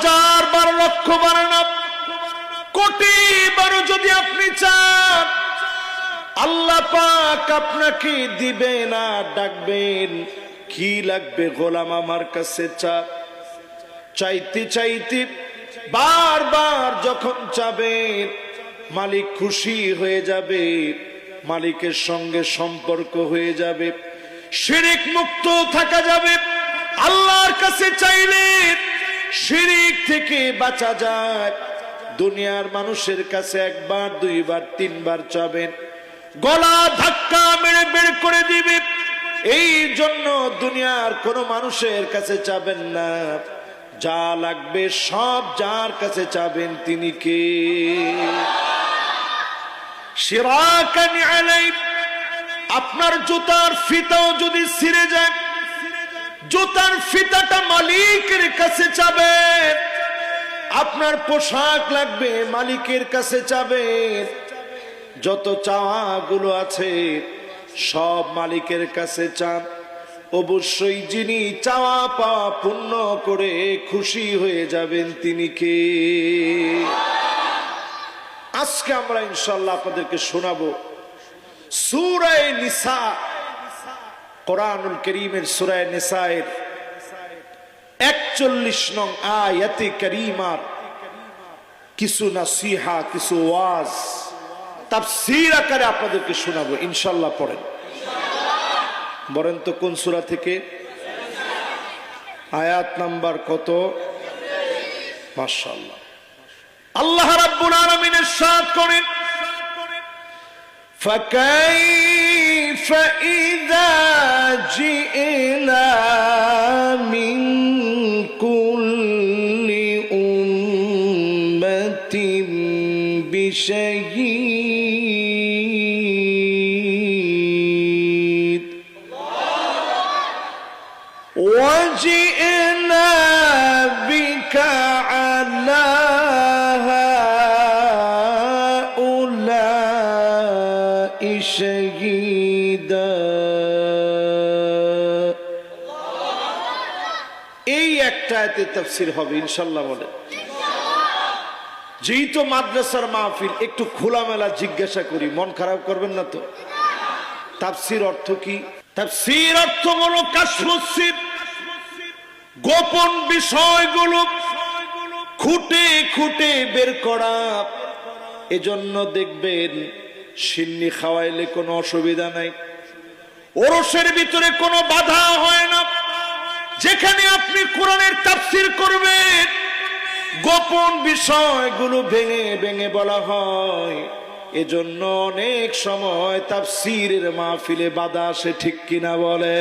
হাজার বার লক্ষ বার না কোটি বারো যদি আপনি চান, আল্লাহ পাক আপনাকে দিবে না, ডাকবেন, কি লাগবে গোলাম আমার কাছে চা? চাইতে চাইতে বারবার যখন চাবেন, মালিক খুশি হয়ে যাবে, মালিকের সঙ্গে সম্পর্ক হয়ে যাবে, শিরিক মুক্ত থাকা যাবে, আল্লাহর কাছে চাইলে শিরিক থেকে বাঁচা যায়। দুনিয়ার মানুষের কাছে একবার, দুইবার, তিনবার চাবেন। গলা ধাক্কা মেরে বের করে দিবে। এই জন্য দুনিয়ার কোন মানুষের কাছে চাবেন না। যা লাগবে সব যার কাছে চাবেন তিনি কে? আপনার জুতার ফিতাও যদি ছিঁড়ে যায় জুতার ফিতাটা মালিকের কাছে চাবেন আপনার পোশাক লাগবে, মালিকের কাছে চাবেন যত চাওয়া গুলো আছে, সব মালিকের কাছে চান। অবশ্যই যিনি চাওয়া পাওয়া পূর্ণ করে খুশি হয়ে যাবেন তিনি কে? আজকে আমরা ইনশাল্লাহ আপনাদেরকে শোনাবো। সুরায় নিসা কোরআনুল করিমের সুরায় নিসায়ের একচল্লিশ নং আয়াতে করিমার কিছু নাসিহা কিছু ওয়াজ তাফসীর আকারে আপনাদেরকে শোনাবো ইনশাল্লাহ পড়েন বলেন তো কোন সূরা থেকে আয়াত নাম্বার কত মাশাআল্লাহ আল্লাহ রাব্বুল আলামিন ইরশাদ করেন فكيف إذا جئنا من كل أمة بشهيد. وجئنا بك على هؤلاء شهيدا একটা এতে তফসির হবে ইনশাল্লাহ বলে। যেই তো মাদ্রাসার মাহফিল, একটু খোলামেলা জিজ্ঞাসা করি, মন খারাপ করবেন না তো? তাফসির অর্থ কি? তাফসির অর্থ হলো কাশফসির গোপন বিষয়গুলো খুঁটে খুঁটে বের করা। এজন্য দেখবেন, সিন্নি খাওয়াইলে কোনো অসুবিধা নাই। ওরসের ভিতরে কোনো বাধা হয় না। যেখানে আপনি কোরআনের তাফসির করবেন, গোপন বিষয়গুলো ভেঙে ভেঙে বলা হয়। এজন্য অনেক সময় তাফসিরের মাহফিলে বাধা আসে, ঠিক কিনা বলে